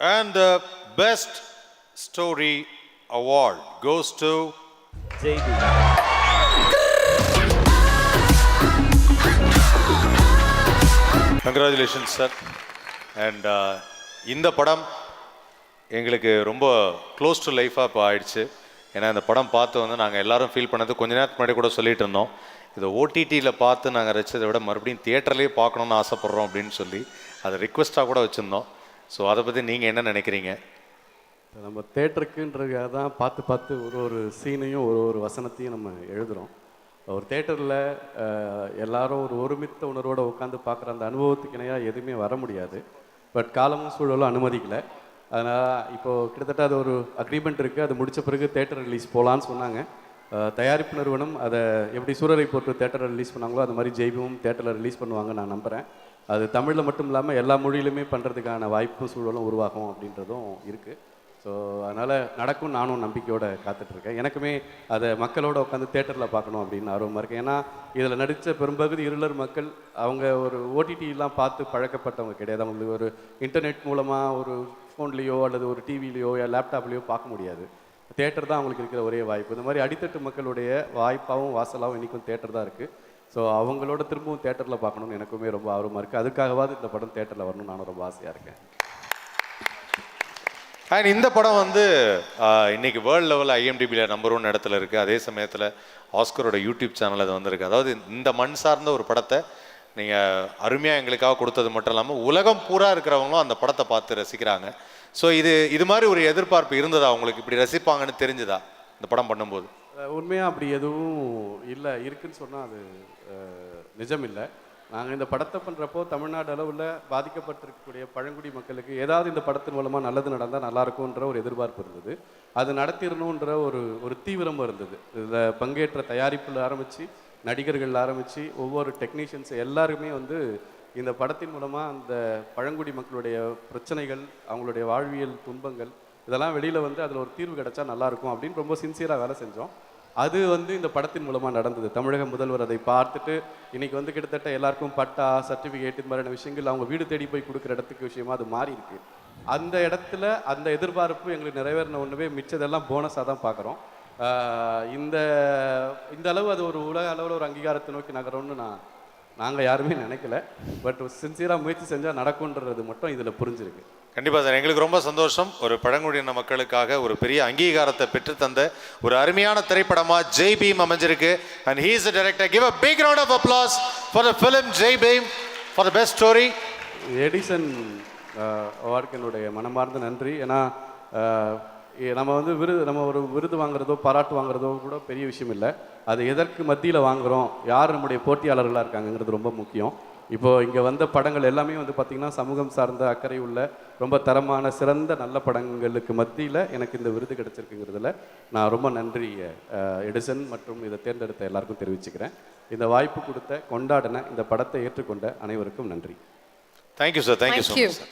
And the best story award goes to JD. Congratulations sir and இந்த படம் எங்களுக்கு ரொம்ப க்ளோஸ் டு லைஃபாக இப்போ ஆயிடுச்சு. ஏன்னா இந்த படம் பார்த்து வந்து நாங்கள் எல்லாரும் ஃபீல் பண்ணது கொஞ்ச நேரத்துக்கு முன்னாடி கூட சொல்லிட்டு இருந்தோம். இதை ஓடிடியில் பார்த்து நாங்கள் ரசிச்சதை விட மறுபடியும் தியேட்டர்லேயே பார்க்கணுன்னு ஆசைப்பட்றோம் அப்படின்னு சொல்லி அதை ரிக்வெஸ்ட்டாக கூட வச்சுருந்தோம். ஸோ அதை பற்றி நீங்கள் என்ன நினைக்கிறீங்க? நம்ம தேட்டருக்குன்றதுக்காக தான் பார்த்து பார்த்து ஒரு ஒரு சீனையும் ஒரு ஒரு வசனத்தையும் நம்ம எழுதுகிறோம் ஒரு தேட்டரில் எல்லாரும் ஒரு ஒருமித்த உணர்வோடு உட்காந்து பார்க்குற அந்த அனுபவத்துக்கு இணையாக எதுவுமே வர முடியாது. பட் காலமும் சூழலும் அனுமதிக்கலை. அதனால் இப்போது கிட்டத்தட்ட அது ஒரு அக்ரிமெண்ட் இருக்குது அது முடிச்ச பிறகு தேட்டர் ரிலீஸ் போகலான்னு சொன்னாங்க. தயாரிப்பு நிறுவனம் அதை எப்படி சூரரை போட்டு தேட்டரில் ரிலீஸ் பண்ணாங்களோ அது மாதிரி ஜெய்பமும் தேட்டரில் ரிலீஸ் பண்ணுவாங்க நான் நம்புகிறேன் அது தமிழில் மட்டும் இல்லாமல் எல்லா மொழியிலுமே பண்ணுறதுக்கான வாய்ப்பும் சூழலும் உருவாகும் அப்படின்றதும் இருக்குது ஸோ அதனால் நடக்கும் நானும் நம்பிக்கையோடு காத்துட்ருக்கேன். எனக்குமே அதை மக்களோட உட்காந்து தேட்டரில் பார்க்கணும் அப்படின்னு ஆர்வமாக இருக்கேன் ஏன்னா இதில் நடித்த பெரும்பகுதி இருளர் மக்கள் அவங்க ஒரு ஓடிடிலாம் பார்த்து பழக்கப்பட்டவங்க கிடையாது. அவங்களுக்கு ஒரு இன்டர்நெட் மூலமாக ஒரு ஃபோன்லேயோ அல்லது ஒரு டிவிலேயோ லேப்டாப்லேயோ பார்க்க முடியாது. தேட்டர் தான் அவங்களுக்கு இருக்கிற ஒரே வாய்ப்பு. இந்த மாதிரி அடித்தட்டு மக்களுடைய வாய்ப்பாகவும் வாசலாகவும் இன்றைக்கும் தேட்டர் தான் இருக்குது ஸோ அவங்களோட திரும்பவும் தேட்டரில் பார்க்கணும்னு எனக்குமே ரொம்ப ஆர்வமாக இருக்குது அதுக்காகவாது இந்த படம் தேட்டரில் வரணும்னு நானும் ரொம்ப ஆசையாக இருக்கேன். அண்ட் இந்த படம் வந்து இன்னைக்கு வேர்ல்டு லெவலில் ஐஎம்டிபியில் நம்பர் ஒன் இடத்துல இருக்குது அதே சமயத்தில் ஆஸ்கரோட யூடியூப் சேனல் அது வந்திருக்கு. அதாவது இந்த மண் சார்ந்த ஒரு படத்தை நீங்கள் அருமையாக எங்களுக்காக கொடுத்தது மட்டும் இல்லாமல் உலகம் பூரா இருக்கிறவங்களும் அந்த படத்தை பார்த்து ரசிக்கிறாங்க. ஸோ இது இது மாதிரி ஒரு எதிர்பார்ப்பு இருந்ததா? உங்களுக்கு இப்படி ரசிப்பாங்கன்னு தெரிஞ்சுதா? இந்த படம் பண்ணும்போது. உண்மையாக அப்படி எதுவும் இல்லை. இருக்குன்னு சொன்னால் அது நிஜம் இல்லை நாங்கள் இந்த படத்தை பண்ணுறப்போ தமிழ்நாடு அளவில் பாதிக்கப்பட்டிருக்கக்கூடிய பழங்குடி மக்களுக்கு ஏதாவது இந்த படத்தின் மூலமாக நல்லது நடந்தால் நல்லாயிருக்குன்ற ஒரு எதிர்பார்ப்பு இருந்தது. அது நடத்திடணுன்ற ஒரு ஒரு தீவிரமும் இருந்தது. இதில் பங்கேற்ற தயாரிப்பில் ஆரம்பித்து நடிகர்கள் ஆரம்பித்து ஒவ்வொரு டெக்னீஷியன்ஸ் எல்லாருமே வந்து இந்த படத்தின் மூலமாக அந்த பழங்குடி மக்களுடைய பிரச்சனைகள் அவங்களுடைய வாழ்வியல் துன்பங்கள் இதெல்லாம் வெளியில் வந்து அதில் ஒரு தீர்வு கிடைச்சா நல்லாயிருக்கும் அப்படின்னு ரொம்ப சின்சியராக வேலை செஞ்சோம். அது வந்து இந்த படத்தின் மூலமாக நடந்தது. தமிழக முதல்வர் அதை பார்த்துட்டு இன்றைக்கி வந்து கிட்டத்தட்ட எல்லாருக்கும் பட்டா சர்டிஃபிகேட் இது மாதிரியான விஷயங்கள் அவங்க வீடு தேடி போய் கொடுக்குற இடத்துக்கு விஷயமா அது மாறி இருக்கு அந்த இடத்துல அந்த எதிர்பார்ப்பு எங்களுக்கு நிறைவேறின ஒன்றுமே மிச்சதெல்லாம் போனஸாக தான் பார்க்குறோம். இந்த இந்த அளவு அது ஒரு உலக அளவில் ஒரு அங்கீகாரத்தை நோக்கி நகரும்னு நான் நாங்கள் யாருமே நினைக்கல. பட் சின்சியராக முயற்சி செஞ்சால் நடக்குன்றது மட்டும் இதில் புரிஞ்சிருக்கு. கண்டிப்பாக சார். எங்களுக்கு ரொம்ப சந்தோஷம். ஒரு பழங்குடியின மக்களுக்காக ஒரு பெரிய அங்கீகாரத்தை பெற்று தந்த ஒரு அருமையான திரைப்படமாக ஜெய் பீம் அமைஞ்சிருக்கு. And he's a director give a big round of applause for the film Jai Bhim for the best story Edison அவார்டுக்கு என்னுடைய மனமார்ந்த நன்றி. ஏன்னா uh, நம்ம வந்து விருது நம்ம ஒரு விருது வாங்குறதோ பாராட்டு வாங்குறதோ கூட பெரிய விஷயம் இல்லை. அது எதற்கு மத்தியில் வாங்குறோம்? யார் நம்முடைய போட்டியாளர்களாக இருக்காங்கங்கிறது ரொம்ப முக்கியம். இப்போ இங்கே வந்த படங்கள் எல்லாமே வந்து பார்த்திங்கன்னா சமூகம் சார்ந்த அக்கறை உள்ள ரொம்ப தரமான சிறந்த நல்ல படங்களுக்கு மத்தியில் எனக்கு இந்த விருது கிடைச்சிருக்குங்கிறதுல நான் ரொம்ப நன்றி எடிசன் மற்றும் இதை தேர்ந்தெடுத்த எல்லாருக்கும் தெரிவிச்சுக்கிறேன். இந்த வாய்ப்பு கொடுத்த கொண்டாடின இந்த படத்தை ஏற்றுக்கொண்ட அனைவருக்கும் நன்றி. Thank you sir thank you sir